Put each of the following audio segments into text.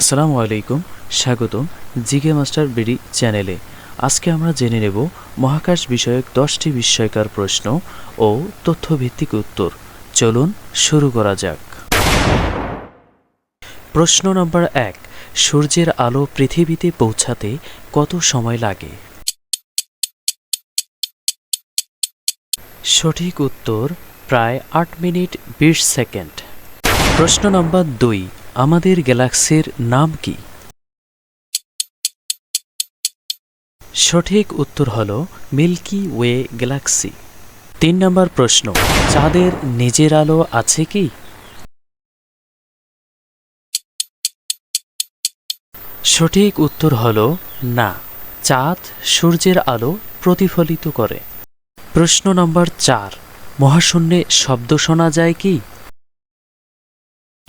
আসসালামু আলাইকুম, স্বাগতম জিকে মাস্টার বিডি চ্যানেলে। আজকে আমরা জেনে নেব মহাকাশ বিষয়ক দশটি বিস্ময়কর প্রশ্ন ও তথ্যভিত্তিক উত্তর। চলুন শুরু করা যাক। প্রশ্ন নম্বর এক, সূর্যের আলো পৃথিবীতে পৌঁছাতে কত সময় লাগে? সঠিক উত্তর, প্রায় আট মিনিট বিশ সেকেন্ড। প্রশ্ন নম্বর দুই আমাদের গ্যালাক্সির নাম কি? সঠিক উত্তর হল মিল্কি ওয়ে গ্যালাক্সি। তিন নম্বর প্রশ্ন, চাঁদের নিজের আলো আছে কি? সঠিক উত্তর হল না। চাঁদ সূর্যের আলো প্রতিফলিত করে। প্রশ্ন নম্বর চার, মহাশূন্যে শব্দ শোনা যায় কি?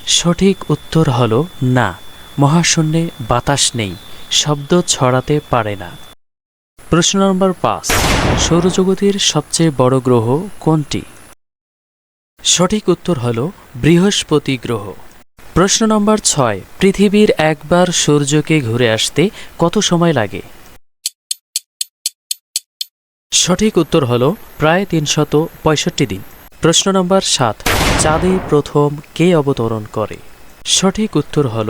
সঠিক উত্তর হল না। মহাশূন্যে বাতাস নেই, শব্দ ছড়াতে পারে না। প্রশ্ন নম্বর পাঁচ, সৌরজগতের সবচেয়ে বড় গ্রহ কোনটি? সঠিক উত্তর হল বৃহস্পতি গ্রহ। প্রশ্ন নম্বর ছয়, পৃথিবীর একবার সূর্যকে ঘুরে আসতে কত সময় লাগে? সঠিক উত্তর হল প্রায় তিনশত পঁয়ষট্টি দিন। প্রশ্ন নম্বর সাত চাঁদে প্রথম কে অবতরণ করে? সঠিক উত্তর হল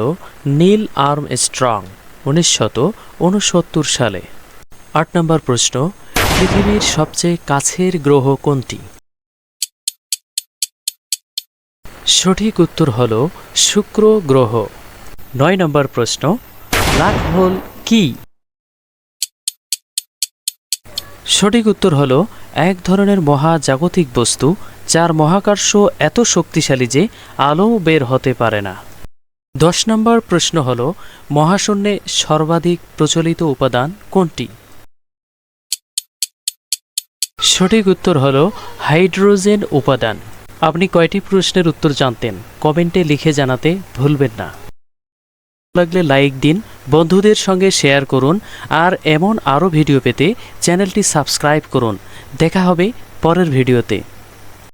নীল আর্ম স্ট্রং উনিশশত উনসত্তর সালে। আট নম্বর প্রশ্ন, পৃথিবীর সবচেয়ে কাছের গ্রহ কোনটি? সঠিক উত্তর হল শুক্র গ্রহ। নয় নম্বর প্রশ্ন ব্ল্যাক হোল কি? সঠিক উত্তর হল এক ধরনের মহাজাগতিক বস্তু যার মহাকর্ষ এত শক্তিশালী যে আলো বের হতে পারে না। দশ নম্বর প্রশ্ন হল, মহাশূন্যে সর্বাধিক প্রচলিত উপাদান কোনটি? সঠিক উত্তর হল, হাইড্রোজেন উপাদান। আপনি কয়টি প্রশ্নের উত্তর জানতেন? কমেন্টে লিখে জানাতে ভুলবেন না। লাগলে লাইক দিন, বন্ধুদের সঙ্গে শেয়ার করুন, আর এমন আরও ভিডিও পেতে চ্যানেলটি সাবস্ক্রাইব করুন। দেখা হবে পরের ভিডিওতে।